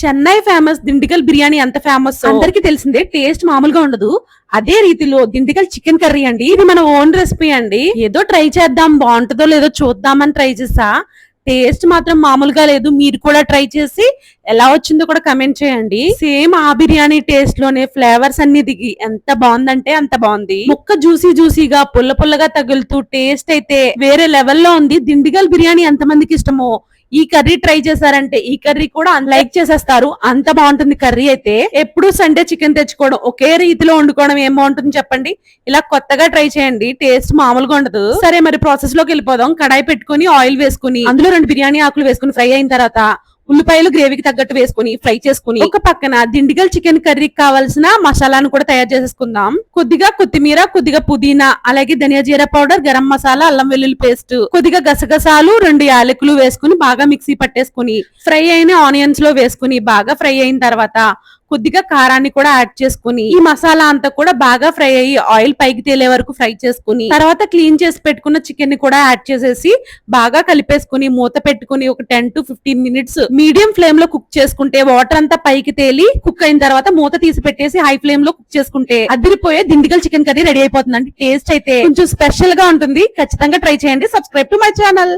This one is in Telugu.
చెన్నై ఫేమస్ దిండిగల్ బిర్యానీ ఎంత ఫేమస్ అందరికి తెలిసిందే టేస్ట్ మామూలుగా ఉండదు. అదే రీతిలో దిండిగల్ చికెన్ కర్రీ అండి. ఇది మన ఓన్ రెసిపీ అండి. ఏదో ట్రై చేద్దాం బాగుంటుందో లేదో చూద్దామని ట్రై చేసా. టేస్ట్ మాత్రం మామూలుగా లేదు. మీరు కూడా ట్రై చేసి ఎలా వచ్చిందో కూడా కమెంట్ చేయండి. సేమ్ ఆ బిర్యానీ టేస్ట్లోనే ఫ్లేవర్స్ అన్ని దిగి ఎంత బాగుందంటే అంత బాగుంది. ముక్క జ్యూసీ జ్యూసీగా పుల్ల పుల్లగా తగులుతూ టేస్ట్ అయితే వేరే లెవెల్లో ఉంది. దిండిగల్ బిర్యానీ ఎంత మందికి ఇష్టమో ఈ కర్రీ ట్రై చేశారంటే ఈ కర్రీ కూడా లైక్ చేసేస్తారు. అంత బాగుంటుంది కర్రీ అయితే. ఎప్పుడు సండే చికెన్ తెచ్చుకోవడం ఒకే రీతిలో వండుకోవడం ఏం బాగుంటుంది చెప్పండి? ఇలా కొత్తగా ట్రై చేయండి. టేస్ట్ మామూలుగా ఉండదు. సరే మరి ప్రాసెస్లోకి వెళ్ళిపోదాం. కడాయి పెట్టుకుని ఆయిల్ వేసుకుని అందులో రెండు బిర్యానీ ఆకులు వేసుకుని ఫ్రై అయిన తర్వాత ఉల్లిపాయలు గ్రేవీకి తగ్గట్టు వేసుకుని ఫ్రై చేసుకుని ఒక పక్కన దిండిగల్ చికెన్ కర్రీకి కావాల్సిన మసాలాను కూడా తయారు చేసేసుకుందాం. కొద్దిగా కొత్తిమీర కొద్దిగా పుదీనా అలాగే ధనియా జీరా పౌడర్ గరం మసాలా అల్లం వెల్లుల్లి పేస్ట్ కొద్దిగా గసగసాలు రెండు యాలకులు వేసుకుని బాగా మిక్సీ పట్టేసుకుని ఫ్రై అయిన ఆనియన్స్లో వేసుకుని బాగా ఫ్రై అయిన తర్వాత కొద్దిగా కారాన్ని కూడా యాడ్ చేసుకుని ఈ మసాలా అంతా కూడా బాగా ఫ్రై అయ్యి ఆయిల్ పైకి తేలే వరకు ఫ్రై చేసుకుని తర్వాత క్లీన్ చేసి పెట్టుకున్న చికెన్ని కూడా యాడ్ చేసేసి బాగా కలిపేసుకుని మూత పెట్టుకుని ఒక ten to fifteen minutes medium ఫ్లేమ్లో కుక్ చేసుకుంటే వాటర్ అంతా పైకి తేలి కుక్ అయిన తర్వాత మూత తీసి పెట్టేసి హై ఫ్లేమ్లో కుక్ చేసుకుంటే అదిరిపోయే దిండిగల్ చికెన్ కర్రీ రెడీ అయిపోతుంది అంటే టేస్ట్ అయితే కొంచెం స్పెషల్గా ఉంటుంది. ఖచ్చితంగా ట్రై చేయండి. Subscribe to my channel.